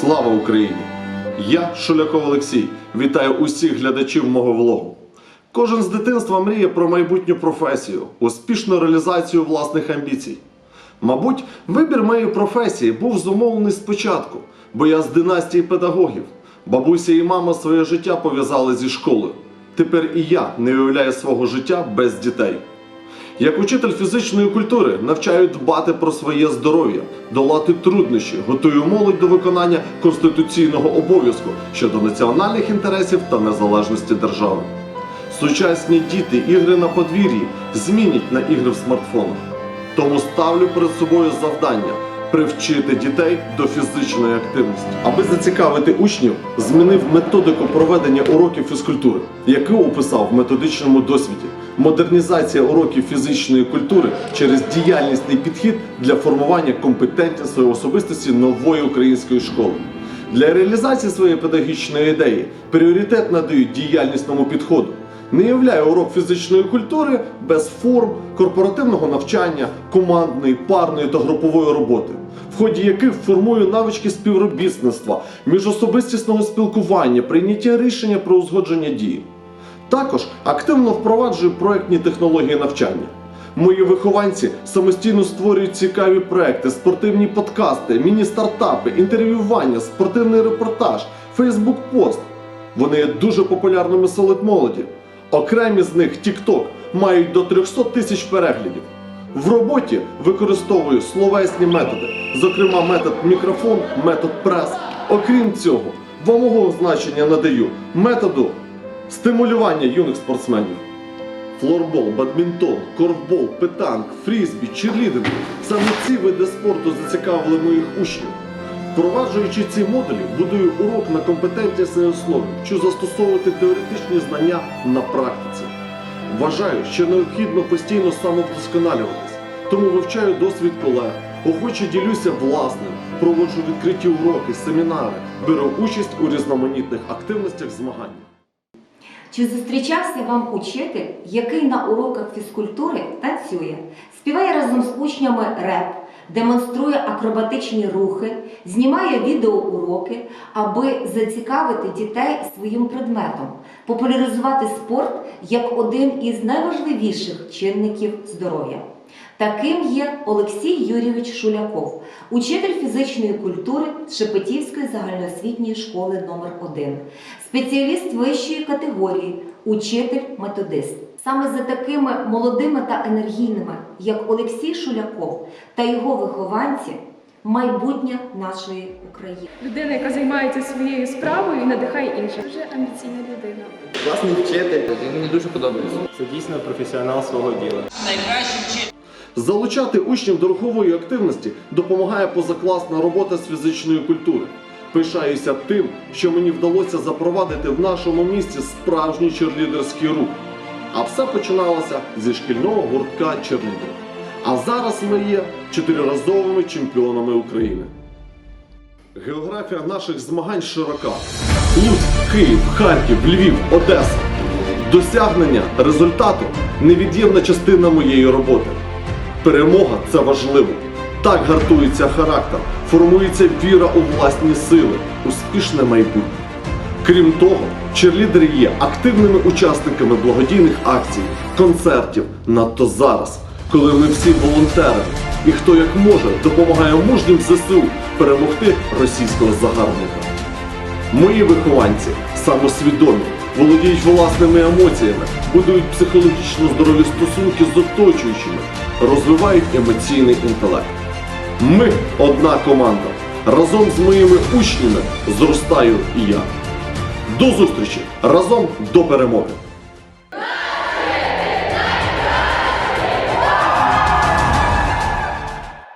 Слава Україні! Я Шуляков Олексій. Вітаю усіх глядачів мого влогу. Кожен з дитинства мріє про майбутню професію, успішну реалізацію власних амбіцій. Мабуть, вибір моєї професії був зумовлений спочатку, бо я з династії педагогів. Бабуся і мама своє життя пов'язали зі школою. Тепер і я не уявляю свого життя без дітей. Як учитель фізичної культури навчаю дбати про своє здоров'я, долати труднощі, готую молодь до виконання конституційного обов'язку щодо національних інтересів та незалежності держави. Сучасні діти ігри на подвір'ї змінять на ігри в смартфонах. Тому ставлю перед собою завдання привчити дітей до фізичної активності. Аби зацікавити учнів, змінив методику проведення уроків фізкультури, яку описав в методичному досвіді. Модернізація уроків фізичної культури через діяльнісний підхід для формування компетентності особистості нової української школи. Для реалізації своєї педагогічної ідеї пріоритет надають діяльнісному підходу. Не являє урок фізичної культури без форм корпоративного навчання, командної, парної та групової роботи, в ході яких формую навички співробітництва, міжособистісного спілкування, прийняття рішення про узгодження дії. Також активно впроваджую проектні технології навчання. Мої вихованці самостійно створюють цікаві проекти, спортивні подкасти, міні-стартапи, інтерв'ювання, спортивний репортаж, фейсбук-пост. Вони є дуже популярними серед молоді. Окремі з них TikTok мають до 300 тисяч переглядів. В роботі використовую словесні методи, зокрема метод мікрофон, метод прес. Окрім цього, вагомого значення надаю методу стимулювання юних спортсменів. Флорбол, бадмінтон, корфбол, питанк, фрізбі, черлідинг – саме ці види спорту зацікавили моїх учнів. Впроваджуючи ці модулі, будую урок на компетентнісній основі, що застосовувати теоретичні знання на практиці. Вважаю, що необхідно постійно самовдосконалюватись, тому вивчаю досвід колег, охоче ділюся власним, проводжу відкриті уроки, семінари, беру участь у різноманітних активностях змагань. Чи зустрічався вам учитель, який на уроках фізкультури танцює, співає разом з учнями реп, демонструє акробатичні рухи, знімає відеоуроки, аби зацікавити дітей своїм предметом, популяризувати спорт як один із найважливіших чинників здоров'я? Таким є Олексій Юрійович Шуляков, учитель фізичної культури Шепетівської загальноосвітньої школи номер 1 спеціаліст вищої категорії, учитель-методист. Саме за такими молодими та енергійними, як Олексій Шуляков та його вихованці, майбутнє нашої України. Людина, яка займається своєю справою і надихає інших. Дуже амбіційна людина. Класний вчитель. Він мені дуже подобається. Це дійсно професіонал свого діла. Залучати учнів до рухової активності допомагає позакласна робота з фізичної культури. Пишаюся тим, що мені вдалося запровадити в нашому місті справжній черлідерський рух. А все починалося зі шкільного гуртка черлідерів. А зараз ми є чотириразовими чемпіонами України. Географія наших змагань широка: Луцьк, Київ, Харків, Львів, Одеса. Досягнення результату невід'ємна частина моєї роботи. Перемога це важливо. Так гартується характер, формується віра у власні сили, успішне майбутнє. Крім того, черлідери є активними учасниками благодійних акцій, концертів, надто зараз, коли ми всі волонтери, і хто як може допомагає мужнім ЗСУ перемогти російського загарбника. Мої вихованці самосвідомі, володіють власними емоціями, будують психологічно здорові стосунки з оточуючими, розвивають емоційний інтелект. Ми одна команда. Разом з моїми учнями зростаю і я. До зустрічі! Разом до перемоги!